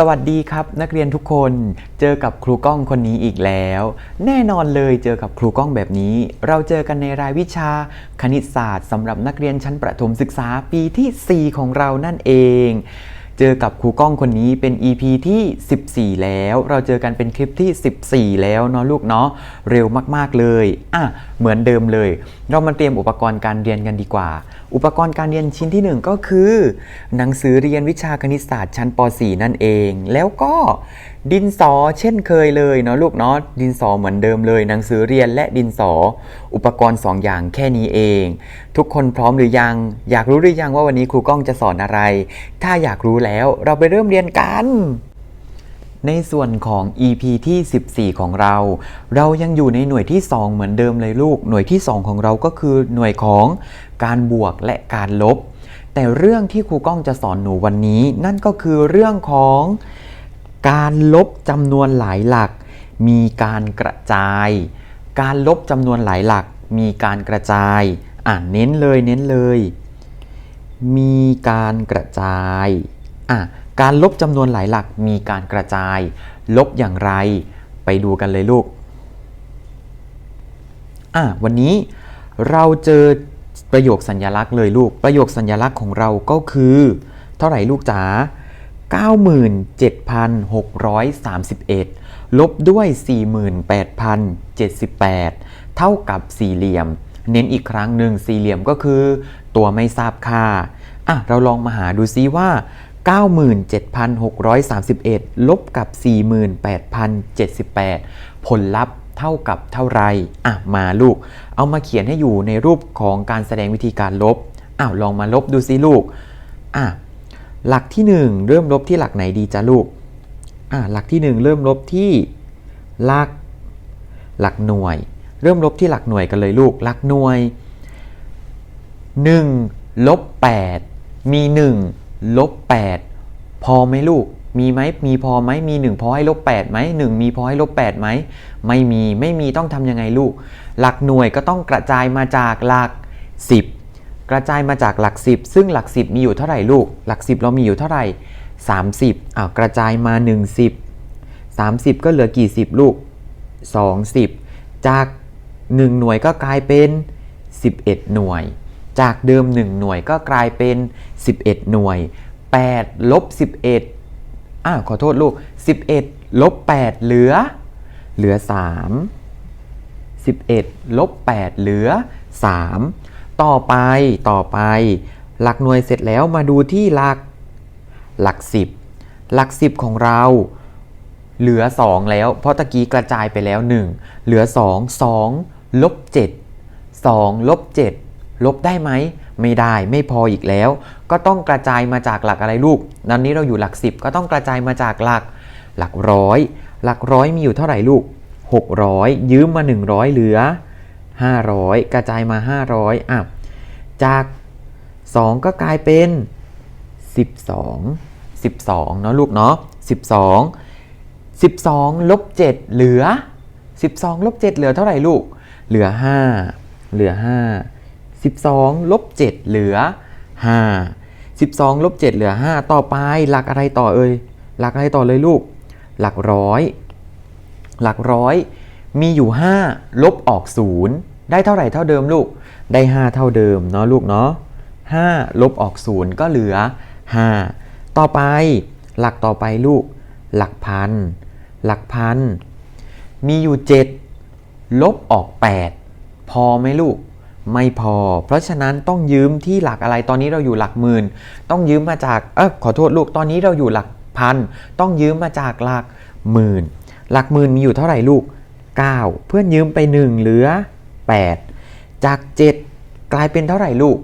สวัสดีครับ นักเรียนทุกคนเจอกับครูก้องคนนี้อีกแล้ว แน่นอนเลยเจอกับครูก้องแบบนี้ เราเจอกันในรายวิชาคณิตศาสตร์สำหรับนักเรียนชั้นประถมศึกษาปีที่ 4 ของเรานั่นเอง เจอกับครูก้องคนนี้เป็น EP ที่ 14 แล้ว เราเจอกันเป็นคลิปที่ 14 แล้วเนาะลูกเนาะเร็วมากๆเลยอะเหมือนเดิมเลย เรามาเตรียมอุปกรณ์การเรียนกันดีกว่า อุปกรณ์การเรียนชิ้นที่ 1 ก็คือ หนังสือเรียนวิชาคณิตศาสตร์ชั้นป .4 นั่นเอง แล้วก็ดินสอเช่นเคยเลยเนาะลูกเนาะดินสอเหมือนเดิมเลย หนังสือเรียนและดินสอ อุปกรณ์ 2 อย่างแค่นี้เอง ทุกคนพร้อมหรือยัง อยากรู้หรือยังว่าวันนี้ครูก้องจะสอนอะไร ถ้าอยากรู้แล้วเราไปเริ่มเรียนกัน ในส่วนของ EP ที่ 14 ของเรา เรายังอยู่ในหน่วยที่ 2 เหมือนเดิมเลยลูก หน่วยที่ 2 ของเราก็คือหน่วยของการบวกและการลบ แต่เรื่องที่ครูก้องจะสอนหนูวันนี้ นั่นก็คือเรื่องของการลบจำนวนหลายหลัก มีการกระจาย การลบจำนวนหลายหลัก มีการกระจาย อ่านเน้นเลยเน้นเลย มีการกระจาย อะ การลบจำนวนหลายหลักมีการกระจาย ลบอย่างไร ไปดูกันเลยลูกอะวันนี้เราเจอประโยคสัญญลักษณ์เลยลูก ประโยคสัญญลักษณ์ของเราก็คือ เท่าไหร่ลูกจ๋า97,631 ลบด้วย 48,078 เท่ากับสี่เหลี่ยม เน้นอีกครั้งหนึ่งสี่เหลี่ยมก็คือ ตัวไม่ทราบค่าอะเราลองมาหาดูซิว่า 97,631 ลบกับ 48,078 ผลลัพธ์เท่ากับเท่าไรอะมาลูก เอามาเขียนให้อยู่ในรูปของการแสดงวิธีการลบอ้าวลองมาลบดูซิลูกอะหลักที่ 1 เริ่มลบที่หลักไหนดีจ้าลูกอะหลักที่ 1 เริ่มลบที่หลักหลักหน่วย เริ่มลบที่หลักหน่วยกันเลยลูก หลักหน่วย 1 ลบ 8 มี 1 ลบ8พอไหมลูก มีไหมมีพอไหมมี 1 พอให้ลบ8ไหม1มีพอให้ลบ8ไหมไม่มีไม่มีต้องทำยังไงลูก หลักหน่วยก็ต้องกระจายมาจากหลัก 10 กระจายมาจากหลัก 10 ซึ่งหลัก 10 มีอยู่เท่าไหร่ลูก หลัก 10 เรามีอยู่เท่าไหร่ 30อ้าวกระจายมา 1 10 30 ก็เหลือกี่10ลูก20จาก 1 หน่วยก็กลายเป็น 11 หน่วย จากเดิม 1 หน่วยก็กลายเป็น 11 หน่วย 8 ลบ 11อ้าวขอโทษลูก 11 ลบ 8 เหลือ เหลือ 3 11 ลบ 8 เหลือ 3 ต่อไปต่อไป หลักหน่วยเสร็จแล้วมาดูที่หลักหลัก 10 หลัก 10 ของเราเหลือ 2 แล้ว เพราะตะกี้กระจายไปแล้ว 1 เหลือ 2 2ลบ7 2ลบ7 ลบได้ไหม ไม่ได้ไม่พออีกแล้ว ก็ต้องกระจายมาจากหลักอะไรลูกตอนนี้เราอยู่หลัก 10 ก็ต้องกระจายมาจากหลัก หลักร้อย หลักร้อยมีอยู่เท่าไหร่ลูก 600 ยืมมา 100 เหลือ 500 กระจายมา 500อะจาก 2 ก็กลายเป็น 12 12เนาะลูกเนาะ12 12ลบ7เหลือ 12ลบ7เหลือเท่าไหร่ลูก เหลือ 5 เหลือ 5 12 ลบ 7 เหลือ 5 12 ลบ 7 เหลือ 5 ต่อไปหลักอะไรต่อเอ่ยหลักอะไรต่อเลยลูก หลักร้อย หลักร้อย มีอยู่ 5 ลบออก 0 ได้เท่าไหร่เท่าเดิมลูก ได้ 5 เท่าเดิมเนาะลูกเนาะ5ลบออก 0 ก็เหลือ 5 ต่อไป หลักต่อไปลูก หลักพัน หลักพัน มีอยู่ 7 ลบออก 8 พอไหมลูก ไม่พอ เพราะฉะนั้นต้องยืมที่หลักอะไรตอนนี้เราอยู่หลักหมื่น ต้องยืมมาจากเออขอโทษลูกตอนนี้เราอยู่หลักพันต้องยืมมาจากหลักหมื่น หลักหมื่นมีอยู่เท่าไหร่ลูก 9 เพื่อนยืมไป 1 เหลือ 8 จาก 7 กลายเป็นเท่าไหร่ลูก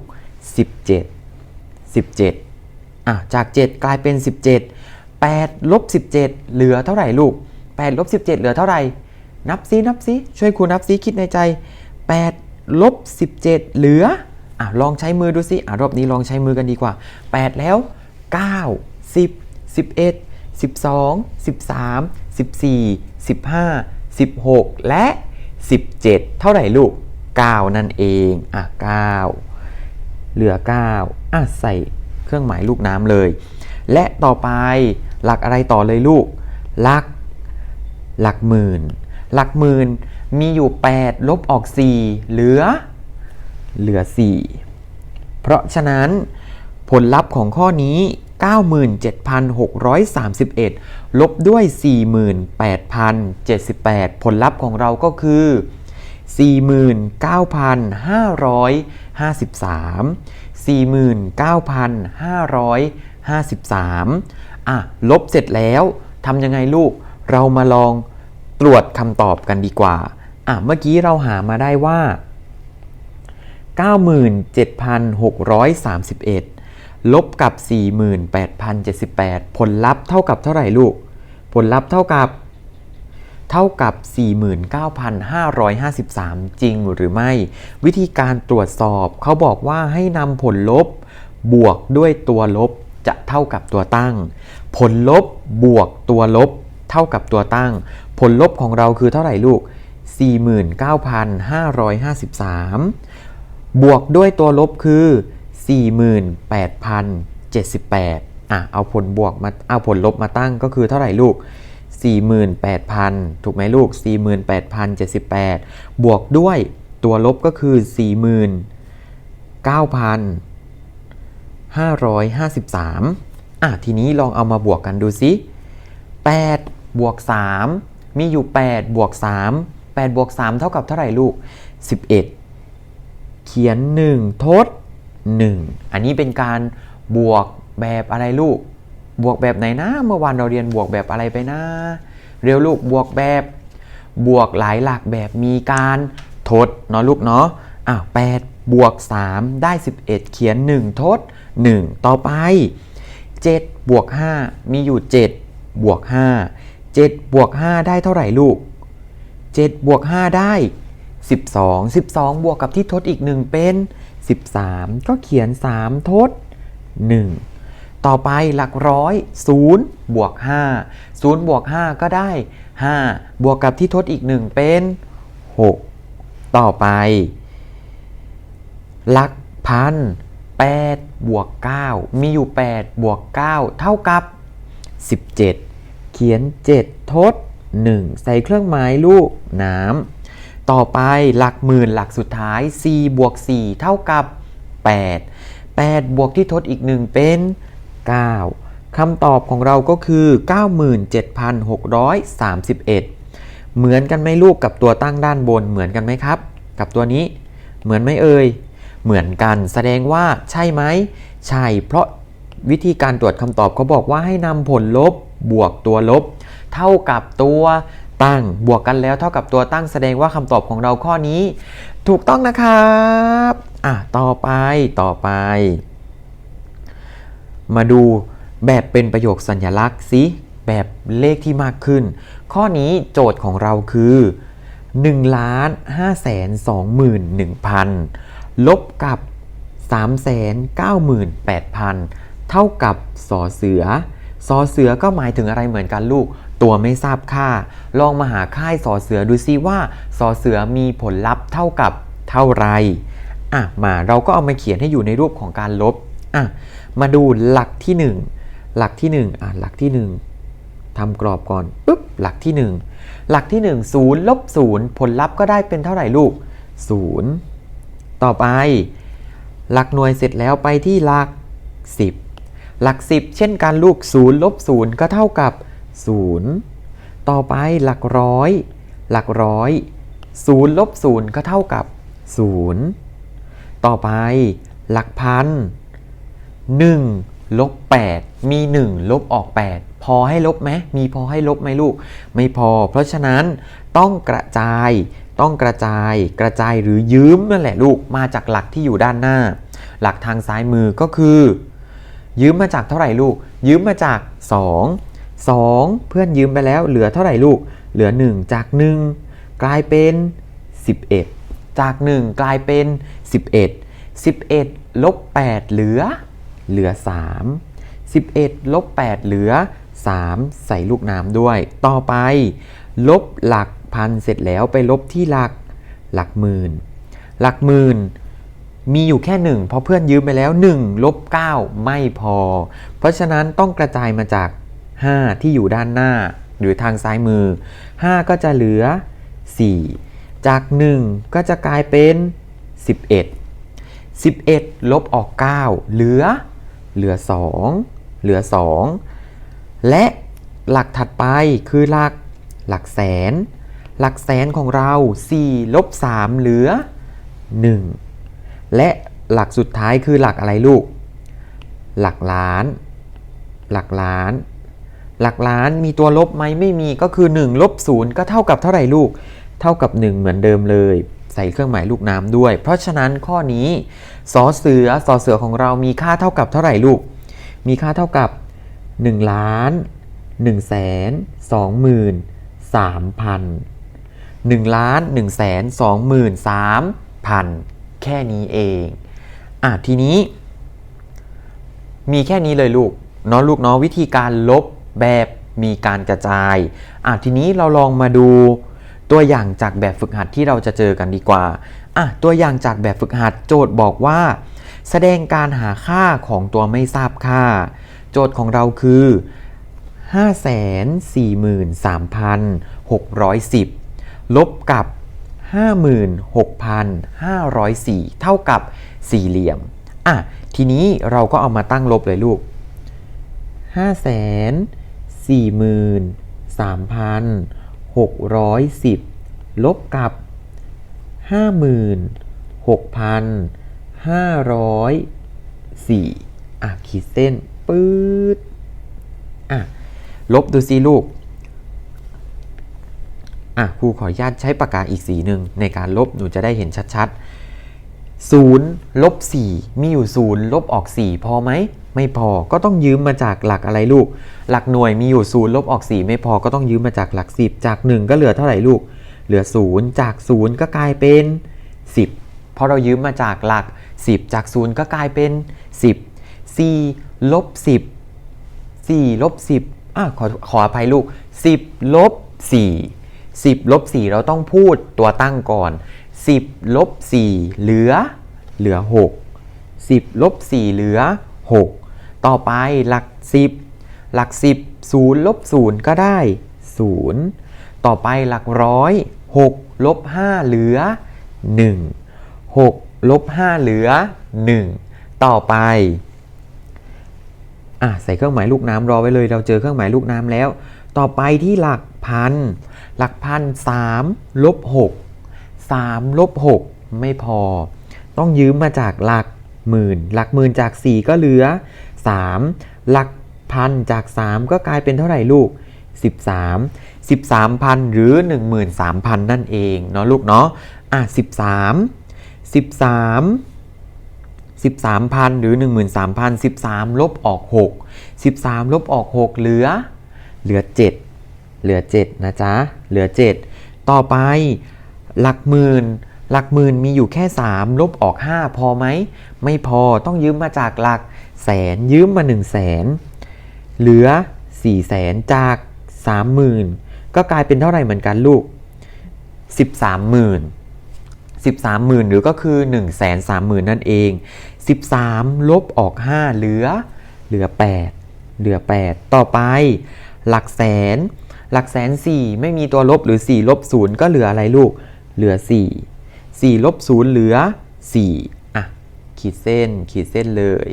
17 17อะจาก 7 กลายเป็น 17 8ลบ17 เหลือเท่าไหร่ลูก8ลบ17 เหลือเท่าไหร่ นับซินับซิช่วยครูนับซิคิดในใจ 8 ลบ 17 เหลืออะลองใช้มือดูซิอะรอบนี้ลองใช้มือกันดีกว่า 8 แล้ว 9 10 11 12 13 14 15 16 และ 17 เท่าไหร่ลูก 9 นั่นเอง อะ 9 เหลือ 9 อะ ใส่เครื่องหมายลูกน้ำเลย และต่อไปหลักอะไรต่อเลยลูก หลัก หลักหมื่น หลักหมื่น มีอยู่ 8 ลบออก 4 เหลือ เหลือ 4 เพราะฉะนั้นผลลัพธ์ของข้อนี้ 97,631 ลบด้วย 48,078 ผลลัพธ์ของเราก็คือ 49,553 49,553 อะ ลบเสร็จแล้วทำยังไงลูก เรามาลองตรวจคำตอบกันดีกว่า อะเมื่อกี้เราหามาได้ว่า 97,631 ลบกับ 48,078 ผลลัพธ์เท่ากับเท่าไหร่ลูก ผลลัพธ์เท่ากับ เท่ากับ 49,553 จริงหรือไม่ วิธีการตรวจสอบเขาบอกว่าให้นำผลลบบวกด้วยตัวลบจะเท่ากับตัวตั้ง ผลลบบวกตัวลบ เท่ากับตัวตั้ง ผลลบของเราคือเท่าไหร่ลูก 49,553 บวกด้วยตัวลบคือ 48,078อะเอาผลบวกมาเอาผลลบมาตั้งก็คือเท่าไหร่ลูก 48,000 ถูกไหมลูก 48,078 บวกด้วยตัวลบก็คือ 49,553อะทีนี้ลองเอามาบวกกันดูสิ8บวก3มีอยู่ 8 บวก 3 8บวก3เท่ากับเท่าไหร่ลูก 11 เขียน 1 ทด 1 อันนี้เป็นการบวกแบบอะไรลูก บวกแบบไหนนะ เมื่อวานเราเรียนบวกแบบอะไรไปนะ เรียวลูกบวกแบบ บวกหลายหลักแบบมีการทดเนาะลูกเนาะอะ8บวก 3 ได้ 11 เขียน 1 ทด 1 ต่อไป 7 บวก 5 มีอยู่ 7 บวก 5 7 บวก 5 ได้เท่าไหร่ลูก 7 บวก 5 ได้ 12 12 บวกกับที่ทดอีก 1 เป็น 13 ก็เขียน 3 ทด 1 ต่อไปหลักร้อย 0 บวก 5 0 บวก 5 ก็ได้ 5 บวกกับที่ทดอีก 1 เป็น 6 ต่อไป หลักพัน8บวก 9 มีอยู่ 8 บวก 9 เท่ากับ 17 เขียน 7 ทด 1 ใส่เครื่องหมายลูกน้ำต่อไปหลักหมื่นหลักสุดท้าย 4 บวก 4 เท่ากับ 8 8 บวกที่ทดอีก 1 เป็น 9 คำตอบของเราก็คือ 97,631 เหมือนกันไหมลูกกับตัวตั้งด้านบนเหมือนกันไหมครับ กับตัวนี้เหมือนไหมเอ่ยเหมือนกันแสดงว่าใช่ไหม ใช่ เพราะวิธีการตรวจคำตอบเขาบอกว่าให้นำผลลบบวกตัวลบ เท่ากับตัวตั้ง บวกกันแล้วเท่ากับตัวตั้งแสดงว่าคำตอบของเราข้อนี้ ถูกต้องนะครับอะต่อไปต่อไป มาดูแบบเป็นประโยคสัญลักษณ์สิแบบเลขที่มากขึ้น ข้อนี้โจทย์ของเราคือ1ล้าน5แสน21,000ลบกับ3 9 8 0 0 0เท่ากับสอเสือสอเสือก็หมายถึงอะไรเหมือนกันลูก ตัวไม่ทราบค่า ลองมาหาค่ายสอเสือดูซิว่าสอเสือมีผลลัพธ์เท่ากับเท่าไรอะมาเราก็เอามาเขียนให้อยู่ในรูปของการลบอะมาดูหลักที่ 1 หลักที่1อะหลักที่ 1ทำกรอบก่อนปุ๊บหลักที่ 1 หลักที่ 1 0ลบ0ผลลัพธ์ก็ได้เป็นเท่าไหร่ลูก 0 ต่อไป หลักหน่วยเสร็จแล้วไปที่หลัก 10 หลัก 10 เช่นการลูก0ลบ0ก็เท่ากับ 0 ต่อไปหลักร้อย หลักร้อย0ลบ0ก็เท่ากับ 0 ต่อไปหลักพัน 1 ลบ 8 มี 1 ลบออก 8 พอให้ลบไหมมีพอให้ลบไหมลูก ไม่พอ เพราะฉะนั้นต้องกระจาย ต้องกระจาย กระจายหรือยืมนั่นแหละลูก มาจากหลักที่อยู่ด้านหน้า หลักทางซ้ายมือก็คือ ยืมมาจากเท่าไหร่ลูก ยืมมาจาก 2 2 เพื่อนยืมไปแล้วเหลือเท่าไหร่ลูก เหลือ 1 จาก 1 กลายเป็น 11 จาก 1 กลายเป็น 11 11ลบ8เหลือ เหลือ 3 11ลบ8เหลือ 3 ใส่ลูกน้ำด้วย ต่อไป ลบหลักพันเสร็จแล้วไปลบที่หลักหลักหมื่น หลักหมื่นมีอยู่แค่ 1 เพราะเพื่อนยืมไปแล้ว1ลบ9ไม่พอ เพราะฉะนั้นต้องกระจายมาจาก 5 ที่อยู่ด้านหน้าหรือทางซ้ายมือ 5 ก็จะเหลือ 4 จาก 1 ก็จะกลายเป็น 11 11 ลบออก 9 เหลือ เหลือ 2 เหลือ 2 และหลักถัดไปคือหลักหลักแสน หลักแสนของเรา 4 ลบ 3 เหลือ 1 และหลักสุดท้ายคือหลักอะไรลูก หลักล้าน หลักล้าน หลักล้านมีตัวลบไหมไม่มีก็คือ1ลบ0ก็เท่ากับเท่าไหร่ลูก เท่ากับ 1 เหมือนเดิมเลย ใส่เครื่องหมายลูกน้ำด้วย เพราะฉะนั้นข้อนี้สอเสือสอเสือของเรามีค่าเท่ากับเท่าไหร่ลูก มีค่าเท่ากับ 1 ล้าน1แสน2หมื่น3พัน1ล้าน1แสน2หมื่น3พันแค่นี้เอง อะทีนี้ มีแค่นี้เลยลูก เนาะลูกเนาะวิธีการลบ แบบมีการกระจายอะทีนี้เราลองมาดูตัวอย่างจากแบบฝึกหัดที่เราจะเจอกันดีกว่าอะตัวอย่างจากแบบฝึกหัดโจทย์บอกว่า แสดงการหาค่าของตัวไม่ทราบค่า โจทย์ของเราคือ 543,610 ลบกับ 56,504 เท่ากับสี่เหลี่ยมอะทีนี้เราก็เอามาตั้งลบเลยลูก 43,610 ลบกับ 56,504 อะ ขีดเส้นปื๊ดอะ ลบดูสิลูก อะ ครูขออนุญาตใช้ปากกาอีกสีหนึ่งในการลบหนูจะได้เห็นชัดๆ 0ลบ4มีอยู่ 0 ลบออก 4 พอไหม ไม่พอก็ต้องยืมมาจากหลักอะไรลูก หลักหน่วยมีอยู่ 0 ลบออก 4 ไม่พอก็ต้องยืมมาจากหลัก 10 จาก 1 ก็เหลือเท่าไหร่ลูก เหลือ 0 จาก 0 ก็กลายเป็น 10 เพราะเรายืมมาจากหลัก 10 จาก 0 ก็กลายเป็น 10 4ลบ10 4ลบ10อะขอขออภัยลูก 10ลบ4 10ลบ4เราต้องพูดตัวตั้งก่อน 10ลบ4เหลือ เหลือ 6 10ลบ4เหลือ 6 ต่อไปหลัก 10 หลัก 10 0ลบ0ก็ได้ 0 ต่อไปหลักร้อย6ลบ5เหลือ 1 6ลบ5เหลือ 1 ต่อไปอะใส่เครื่องหมายลูกน้ำรอไว้เลย เราเจอเครื่องหมายลูกน้ำแล้ว ต่อไปที่หลักพัน หลักพันสามลบห กสามลบหกไม่พอ ต้องยืมมาจากหลักหมื่น หลักหมื่นจาก 4 ก็เหลือ 3 หลักพันจาก 3 ก็กลายเป็นเท่าไหร่ลูก 13 13,000 หรือ 13,000 นั่นเองเนาะลูกเนาะอะ13 13 13,000 หรือ 13,000 13 ลบออก 6 13 ลบออก 6 เหลือ เหลือ 7 เหลือ 7 นะจ๊ะ เหลือ 7 ต่อไป หลักหมื่นหลักหมื่นมีอยู่แค่ 3 ลบออก 5 พอไหม ไม่พอต้องยืมมาจากหลักแสนยืมมา1 0 0 0 0แสนเหลือ4แสนจาก 30,000 ก็กลายเป็นเท่าไหร่เหมือนกันลูก 13,000 13หมื่นหรือก็คือ 1 3 0 0 0 0 นั่นเอง 13 ลบออก 5 เหลือ เหลือ 8 เหลือ 8 ต่อไป หลักแสน หลักแสน 4 ไม่มีตัวลบหรือ 4 ลบ 0 ก็เหลืออะไรลูก เหลือ 4 4ลบ0เหลือ 4 อะ ขีดเส้น ขีดเส้นเลย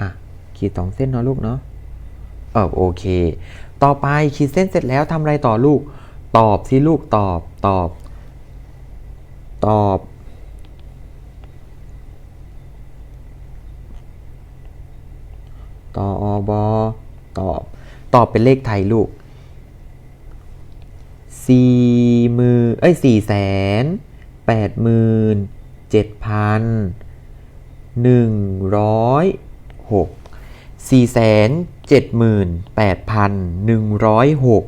อะ ขีดสองเส้นเนาะลูกเนาะเออโอเค ต่อไปขีดเส้นเสร็จแล้วทำอะไรต่อลูก ตอบสิลูกตอบ ตอบ ตอบ ตออบอตอบ ตอบเป็นเลขไทยลูกสี่หมื่นเอ้ยสี่แสนแปดหมื่นเจ็ดพันหนึ่งร้อยหกสี่แสนเจ็ดหมื่นแปดพันหนึ่งร้อยหก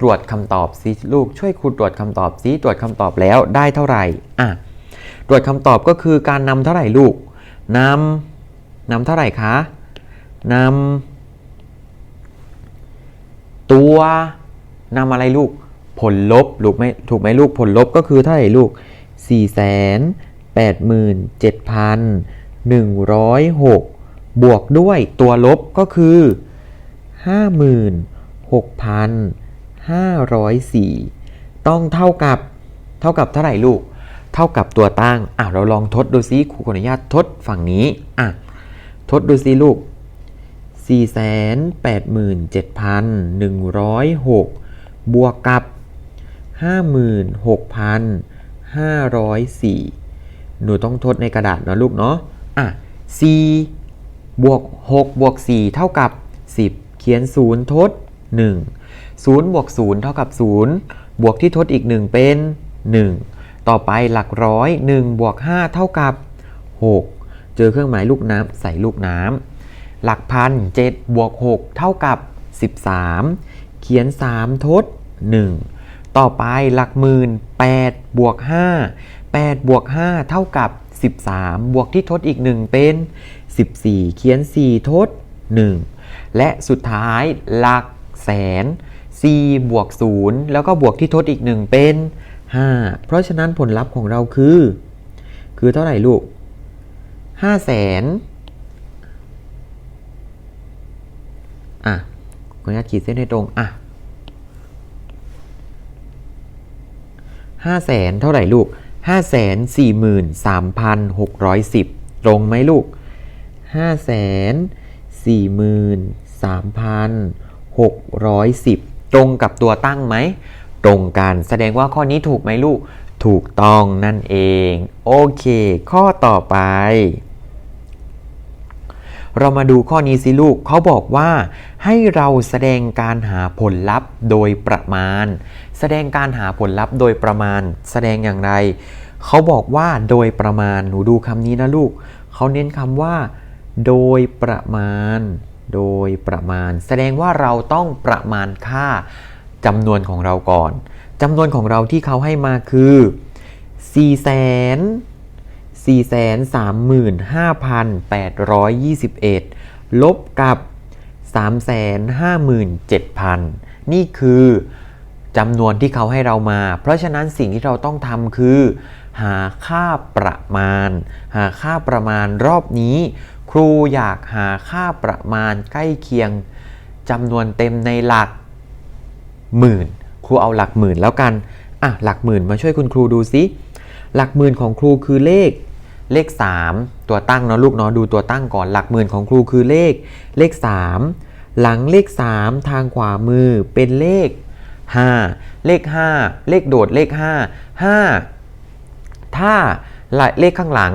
ตรวจคำตอบสิลูกช่วยครูตรวจคำตอบสิตรวจคำตอบแล้วได้เท่าไหร่อะตรวจคำตอบก็คือการนำเท่าไหร่ลูกนำนำเท่าไหร่คะ นำตัวนำอะไรลูกผลลบลูกไหมถูกไหมลูกผลลบก็คือเท่าไหร่ลูก 4 8 7 1 0 6 บวกด้วยตัวลบก็คือ 56,504 ต้องเท่ากับเท่ากับเท่าไหร่ลูก เท่ากับตัวตั้งอะเราลองทดดูซิครูขออนุญาตทดฝั่งนี้อะทดดูซิลูก 487,106 บวกกับ 56,504 หนูต้องทดในกระดาษนะลูกเนาะ อะ 4 บวก 6 บวก 4 เท่ากับ 10 เขียน 0 ทด 1 0 บวก 0 เท่ากับ 0 บวกที่ทดอีก 1 เป็น 1 ต่อไปหลักร้อย 1 บวก 5 เท่ากับ 6 เจอเครื่องหมายลูกน้ำใส่ลูกน้ำ หลักพัน7บวก6เท่ากับ 13 เขียน 3 ทด 1 ต่อไปหลักหมื่น8บวก5 8บวก5เท่ากับ 13 บวกที่ทดอีก 1 เป็น 14 เขียน 4 ทด 1 และสุดท้ายหลักแสน4บวก 0 แล้วก็บวกที่ทดอีก 1 เป็น 5 เพราะฉะนั้นผลลัพธ์ของเราคือ คือเท่าไหร่ลูก5แสน อะขออนุญาตขีดเส้นให้ตรง อะห้าแสนเท่าไหร่ลูกห้าแสนสี่หมื่นสามพันหกร้อยสิบตรงไหมลูกห้าแสนสี่หมื่นสามพันหกร้อยสิบตรงกับตัวตั้งไหม ตรงกันแสดงว่าข้อนี้ถูกไหมลูก ถูกต้องนั่นเอง โอเค ข้อต่อไป เรามาดูข้อนี้สิลูกเขาบอกว่า ให้เราแสดงการหาผลลัพธ์โดยประมาณ แสดงการหาผลลัพธ์โดยประมาณ แสดงอย่างไร เขาบอกว่าโดยประมาณหนูดูคำนี้นะลูกเขาเน้นคำว่า โดยประมาณ โดยประมาณ แสดงว่าเราต้องประมาณค่าจำนวนของเราก่อนจำนวนของเราที่เขาให้มาคือ4แสน 435,821 ลบกับ 357,000 นี่คือจำนวนที่เขาให้เรามา เพราะฉะนั้นสิ่งที่เราต้องทำคือ หาค่าประมาณ หาค่าประมาณรอบนี้ ครูอยากหาค่าประมาณใกล้เคียงจำนวนเต็มในหลักหมื่น ครูเอาหลักหมื่นแล้วกัน อะ หลักหมื่นมาช่วยคุณครูดูซิ หลักหมื่นของครูคือเลข เลข 3 ตัวตั้งเนาะลูกเนาะดูตัวตั้งก่อนหลักหมื่นของครูคือเลขเลข 3 หลังเลข 3 ทางขวามือเป็นเลข 5 เลข 5 เลขโดดเลข 5 5 ถ้าเลขข้างหลัง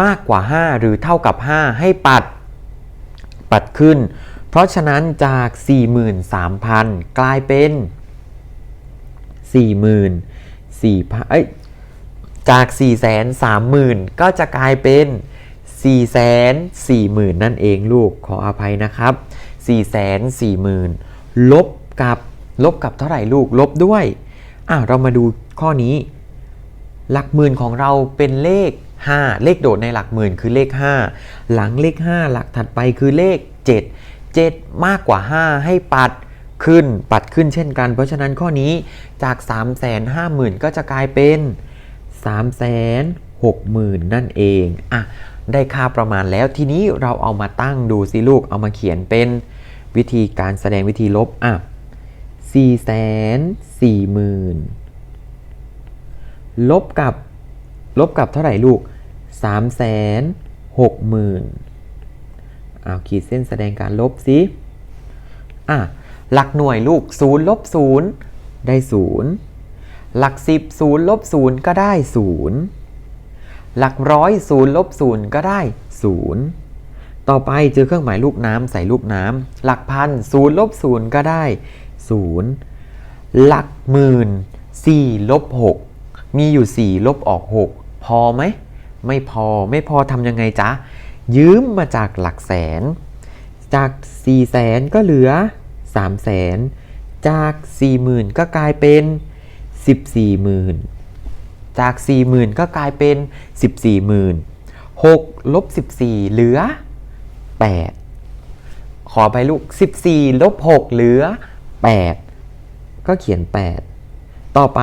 มากกว่า 5 หรือเท่ากับ 5 ให้ปัดปัดขึ้น เพราะฉะนั้นจาก 43,000 กลายเป็น44,000เอ้ย จาก 4 3 0 0 0 0 ก็จะกลายเป็น 4 4 0 0 0 0 นั่นเองลูกขออภัยนะครับ 4 4 0 0 0 0 ลบกับลบกับเท่าไหร่ลูกลบด้วยอะเรามาดูข้อนี้ หลักหมื่นของเราเป็นเลข 5 เลขโดดในหลักหมื่นคือเลข 5 หลังเลข 5 หลักถัดไปคือเลข 7 7 มากกว่า 5 ให้ปัดขึ้นปัดขึ้นเช่นกัน เพราะฉะนั้นข้อนี้จาก 3 5 0 0 0 0 ก็จะกลายเป็น3 6 0 0 0 0 นั่นเองอะได้ค่าประมาณแล้วทีนี้เราเอามาตั้งดูสิลูกเอามาเขียนเป็นวิธีการแสดงวิธีลบอะ4 4 0 0 0ลบกับลบกับเท่าไหร่ลูก 3 6 0 0 0 0เอาขีดเส้นแสดงการลบสิอะหลักหน่วยลูก 0 ลบ 0 ได้ 0 หลัก10 0ลบ0ก็ได้0หลักร้อย0ลบ0ก็ได้0ต่อไปเจอเครื่องหมายลูกน้ำใส่ลูกน้ำหลักพัน0ลบ0ก็ได้0หลักหมื่น4ลบ6มีอยู่4ลบออก6พอไหมไม่พอไม่พอทำยังไงจ๊ะ ยืมมาจากหลักแสน จาก4แสนก็เหลือ3แสนจาก40,000ก็กลายเป็น 14,000จาก 40,000 ก็กลายเป็น 14,000 6ลบ14 เหลือ 8 ขอไปลูก 14ลบ6เหลือ 8 ก็เขียน 8 ต่อไป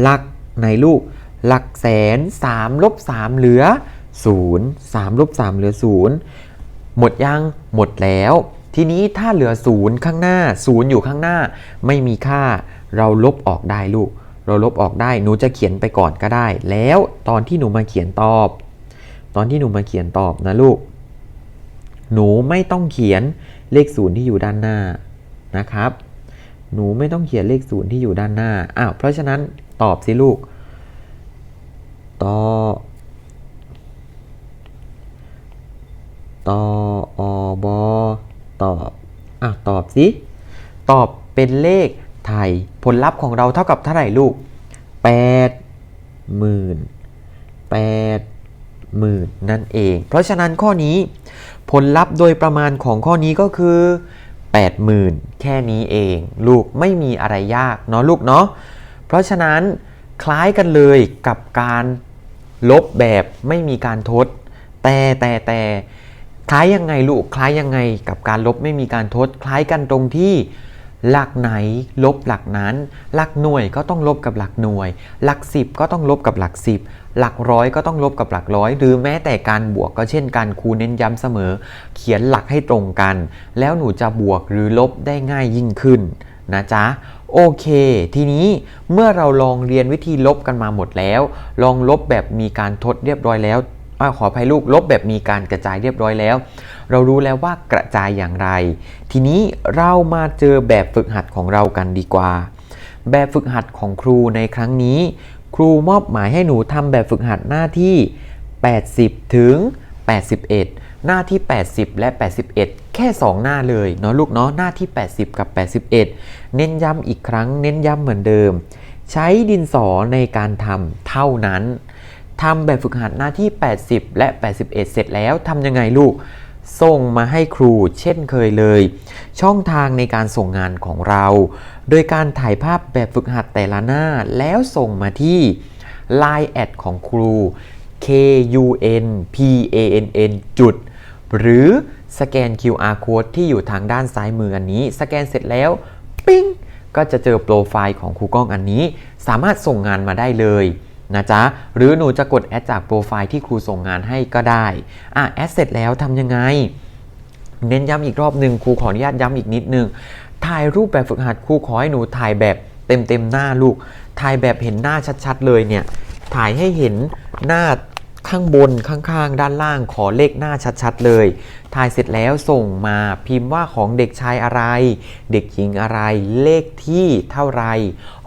หลักไหนลูก หลักแสน3ลบ3เหลือ 0 3ลบ3เหลือ 0 หมดยัง หมดแล้ว ทีนี้ถ้าเหลือ0ข้างหน้า0อยู่ข้างหน้า ไม่มีค่าเราลบออกได้ลูก เราลบออกได้หนูจะเขียนไปก่อนก็ได้ แล้วตอนที่หนูมาเขียนตอบ ตอนที่หนูมาเขียนตอบนะลูก หนูไม่ต้องเขียนเลขศูนย์ที่อยู่ด้านหน้านะครับ หนูไม่ต้องเขียนเลขศูนย์ที่อยู่ด้านหน้าอ้าวเพราะฉะนั้นตอบสิลูกตอตออบอ ตอบอะตอบสิ ตอบเป็นเลขไทย ผลลัพธ์ของเราเท่ากับเท่าไหร่ลูก8หมื่น8หมื่นนั่นเอง เพราะฉะนั้นข้อนี้ผลลัพธ์โดยประมาณของข้อนี้ก็คือ 80,000 แค่นี้เอง ลูกไม่มีอะไรยากเนาะลูกเนาะ เพราะฉะนั้นคล้ายกันเลยกับการลบแบบไม่มีการทด แต่แต่แต่ คล้ายยังไงลูกคล้ายยังไงกับการลบไม่มีการทด คล้ายกันตรงที่หลักไหนลบหลักนั้น หลักหน่วยก็ต้องลบกับหลักหน่วย หลักสิบก็ต้องลบกับหลักสิบหลักร้อยก็ต้องลบกับหลักร้อย หรือแม้แต่การบวกก็เช่นกันครูเน้นย้ำเสมอ เขียนหลักให้ตรงกัน แล้วหนูจะบวกหรือลบได้ง่ายยิ่งขึ้นนะจ๊ะโอเค ทีนี้เมื่อเราลองเรียนวิธีลบกันมาหมดแล้ว ลองลบแบบมีการทดเรียบร้อยแล้ว ขออภัยลูกลบแบบมีการกระจายเรียบร้อยแล้ว เรารู้แล้วว่ากระจายอย่างไร ทีนี้เรามาเจอแบบฝึกหัดของเรากันดีกว่า แบบฝึกหัดของครูในครั้งนี้ ครูมอบหมายให้หนูทำแบบฝึกหัดหน้าที่ 80 ถึง 81 หน้าที่ 80 และ 81 แค่ 2 หน้าเลยเนาะลูกเนาะหน้าที่ 80 กับ 81 เน้นย้ำอีกครั้ง เน้นย้ำเหมือนเดิม ใช้ดินสอในการทำเท่านั้น ทำแบบฝึกหัดหน้าที่ 80 และ 81 เสร็จแล้วทำยังไงลูก ส่งมาให้ครูเช่นเคยเลย ช่องทางในการส่งงานของเรา โดยการถ่ายภาพแบบฝึกหัดแต่ละหน้าแล้วส่งมาที่ Line แอดของครู k u n p a n n จุดหรือสแกน QR code ที่อยู่ทางด้านซ้ายมืออันนี้ สแกนเสร็จแล้ว ปิ้ง ก็จะเจอโปรไฟล์ของครูก้องอันนี้ สามารถส่งงานมาได้เลย นะจ๊ะ หรือหนูจะกดแอดจากโปรไฟล์ที่ครูส่งงานให้ก็ได้อะแอดเสร็จแล้วทำยังไง เน้นย้ำอีกรอบหนึ่งครูขออนุญาตย้ำอีกนิดนึงถ่ายรูปแบบฝึกหัดครูขอให้หนูถ่ายแบบเต็มเต็มๆหน้าลูก ถ่ายแบบเห็นหน้าชัดๆเลยเนี่ย ถ่ายให้เห็นหน้า ข้างบนข้างๆ ด้านล่างขอเลขหน้าชัดๆ เลย ถ่ายเสร็จแล้วส่งมาพิมพ์ว่าของเด็กชายอะไร เด็กหญิงอะไร เลขที่เท่าไร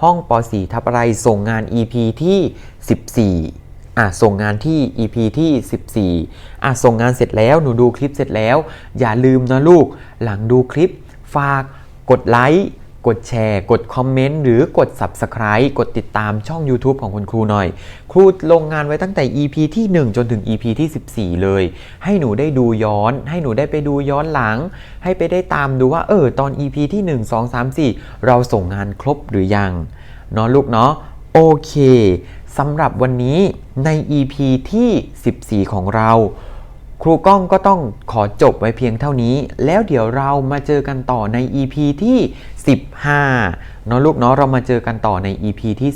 ห้องป .4 ทับอะไร ส่งงาน EP ที่ 14อะส่งงานที่ EP ที่ 14อะส่งงานเสร็จแล้ว หนูดูคลิปเสร็จแล้ว อย่าลืมนะลูก หลังดูคลิป ฝากกดไลค์ กดแชร์ กดคอมเมนต์หรือกด Subscribe กดติดตามช่อง YouTube ของคุณครูหน่อย ครูลงงานไว้ตั้งแต่ EP ที่ 1 จนถึง EP ที่ 14 เลย ให้หนูได้ดูย้อน ให้หนูได้ไปดูย้อนหลัง ให้ไปได้ตามดูว่าเออตอน EP ที่ 1 2 3 4 เราส่งงานครบหรือยังเนาะลูกเนาะโอเคสำหรับวันนี้ใน EP ที่ 14 ของเรา ครูก้องก็ต้องขอจบไว้เพียงเท่านี้ แล้วเดี๋ยวเรามาเจอกันต่อใน EP ที่ 15เนาะลูกเนาะเรามาเจอกันต่อใน EP ที่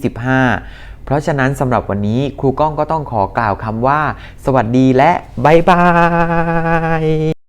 15 เพราะฉะนั้นสำหรับวันนี้ครูก้องก็ต้องขอกล่าวคำว่า สวัสดีและบ๊ายบาย